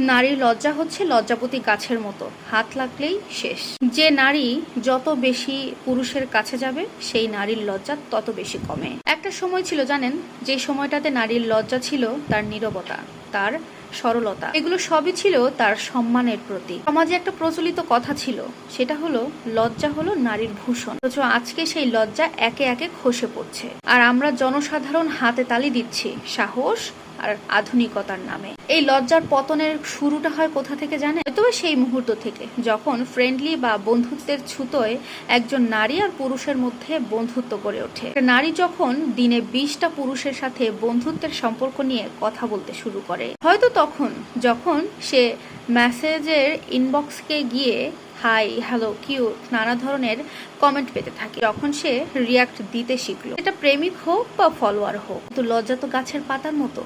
নারীর লজ্জা হচ্ছে লজ্জাপতি গাছের মতো। হাত লাগলেই শেষ। যে নারী যত বেশি পুরুষের কাছে যাবে, সেই নারীর লজ্জা তত বেশি কমে। একটা সময় ছিল, জানেন? যে সময়টাতে নারীর লজ্জা ছিল, তার নীরবতা, তার সরলতা। এগুলো সবই ছিল তার সম্মানের প্রতি সমাজে একটা প্রচলিত কথা ছিল, সেটা হলো, লজ্জা হলো নারীর ভূষণ। অথচ আজকে সেই লজ্জা একে একে খসে পড়ছে। আর আমরা জনসাধারণ হাতে তালি দিচ্ছি, সাহস আর আধুনিকতার নামে। এই লজ্জার পতনের শুরুটা হয় কোথা থেকে জানে হয়তো সেই মুহূর্ত থেকে, যখন ফ্রেন্ডলি বা বন্ধুত্বের ছুতোয় একজন নারী আর পুরুষের মধ্যে বন্ধুত্ব গড়ে ওঠে। নারী যখন দিনে বিশটা পুরুষের সাথে বন্ধুত্বের সম্পর্ক নিয়ে কথা বলতে শুরু করে, হয়তো তখন যখন সে মেসেজের ইনবক্সকে গিয়ে হাই হ্যালো কিউট নানা ধরনের কমেন্ট পেতে থাকে। যখন সে রিয়াক্ট দিতে শিখলো এটা প্রেমিক হোক বা ফলোয়ার হোক তো লজ্জা তো গাছের পাতার মতো।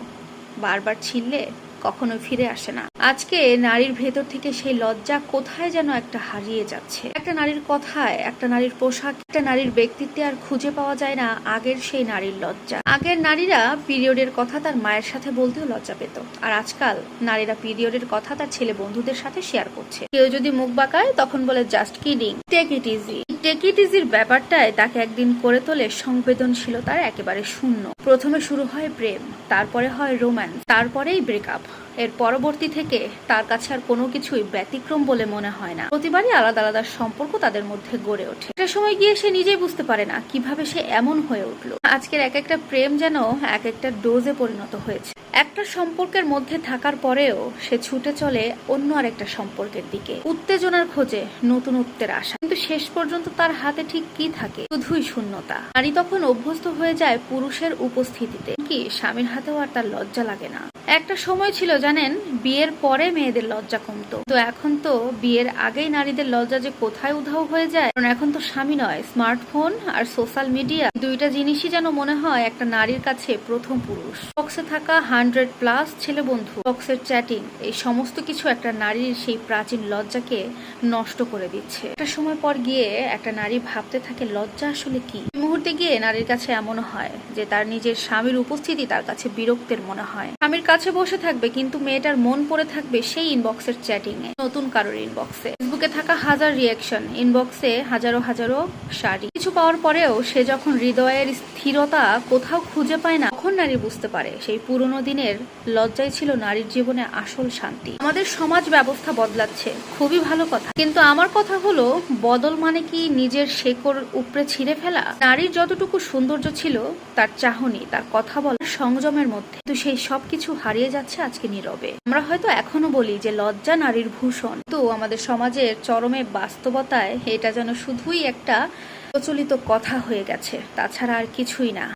বারবার ছিললে কখনো ফিরে আসে না। আজকে নারীর ভেতর থেকে সেই লজ্জা কোথায় যেন একটা হারিয়ে যাচ্ছে। একটা নারীর কথায়, একটা নারীর পোশাক, একটা নারীর ব্যক্তিত্বে আর খুঁজে পাওয়া যায় না আগের সেই নারীর লজ্জা। আগের নারীরা পিরিয়ডের কথা তার মায়ের সাথে বলতেও লজ্জা পেত। আর আজকাল নারীরা পিরিয়ডের কথা তার ছেলে বন্ধুদের সাথে শেয়ার করছে। কেউ যদি মুখ বাঁকায় তখন বলে just kidding take it easy take it ইজির ব্যাপারটায় তাকে একদিন করে তোলে সংবেদনশীলতার একেবারে শূন্য। প্রথমে শুরু হয় প্রেম, তারপরে হয় রোম্যান্স, তারপরেই ব্রেকআপ। এর পরবর্তী থেকে তার কাছে আর কোনো কিছুই ব্যতিক্রম বলে মনে হয় না। প্রতিবারই আলাদা আলাদা সম্পর্ক তাদের মধ্যে গড়ে ওঠে। একটা সময় গিয়ে সে নিজেই বুঝতে পারে না কীভাবে সে এমন হয়ে উঠল। আজকের এক একটা প্রেম যেন এক একটা ডোজে পরিণত হয়েছে। একটা সম্পর্কের মধ্যে থাকার পরেও সে ছুটে চলে অন্য আরেকটা সম্পর্কের দিকে। উত্তেজনার খোঁজে নতুন নতুনত্বের আশা কিন্তু শেষ পর্যন্ত তার হাতে ঠিক কি থাকে? শুধুই শূন্যতা। নারী তখন অভ্যস্ত হয়ে যায় পুরুষের উপস্থিতিতে। কি স্বামীর হাতেও আর তার লজ্জা লাগে না। একটা সময় ছিল, জানেন, বিয়ের পরে মেয়েদের লজ্জা কমতো। তো এখন তো বিয়ের আগেই নারীদের লজ্জা যে কোথায় উধাও হয়ে যায়, কারণ এখন তো স্বামী নয়, স্মার্টফোন আর সোশ্যাল মিডিয়া, দুইটা জিনিসই যেন মনে হয় একটা নারীর কাছে প্রথম পুরুষ। বক্সে থাকা হান্ড্রেড প্লাস ছেলে বন্ধু, বক্সের চ্যাটিং, এই সমস্ত কিছু একটা নারীর সেই প্রাচীন লজ্জাকে নষ্ট করে দিচ্ছে। একটা সময় পর গিয়ে একটা নারী ভাবতে থাকে, লজ্জা আসলে কি? মুহূর্তে গিয়ে নারীর কাছে এমনও হয় যে তার নিজের স্বামীর উপস্থিতি তার কাছে বিরক্তের মনে হয়। স্বামীর কাছে বসে থাকবে, কিন্তু মেয়েটার মন পড়ে থাকবে সেই ইনবক্সের চ্যাটিং এ। নতুন কারোর ইনবক্সে ফেসবুকে থাকা হাজার রিয়াকশন ইনবক্সে হাজারো হাজারো শাড়ি কিছু পাওয়ার পরেও সে যখন হৃদয়ের স্থিরতা কোথাও খুঁজে পায় না, তখন নারী বুঝতে পারে সেই পুরনো দিনের লজ্জাই ছিল নারীর জীবনে আসল শান্তি। আমাদের সমাজ ব্যবস্থা বদলাচ্ছে, খুবই ভালো কথা। কিন্তু আমার কথা হলো, বদল মানে কি নিজের শেকড় উপরে ছিঁড়ে ফেলা? নারীর যতটুকু সৌন্দর্য ছিল, তার চাহনি, তার কথা বলার সংযমের মধ্যে। কিন্তু সেই সবকিছু হারিয়ে যাচ্ছে আজকে নীরবে। আমরা হয়তো এখনও বলি যে লজ্জা নারীর ভূষণ। তো আমাদের সমাজের চরমে বাস্তবতায় এটা যেন শুধুই একটা প্রচলিত কথা হয়ে গেছে তাছাড়া আর কিছুই না।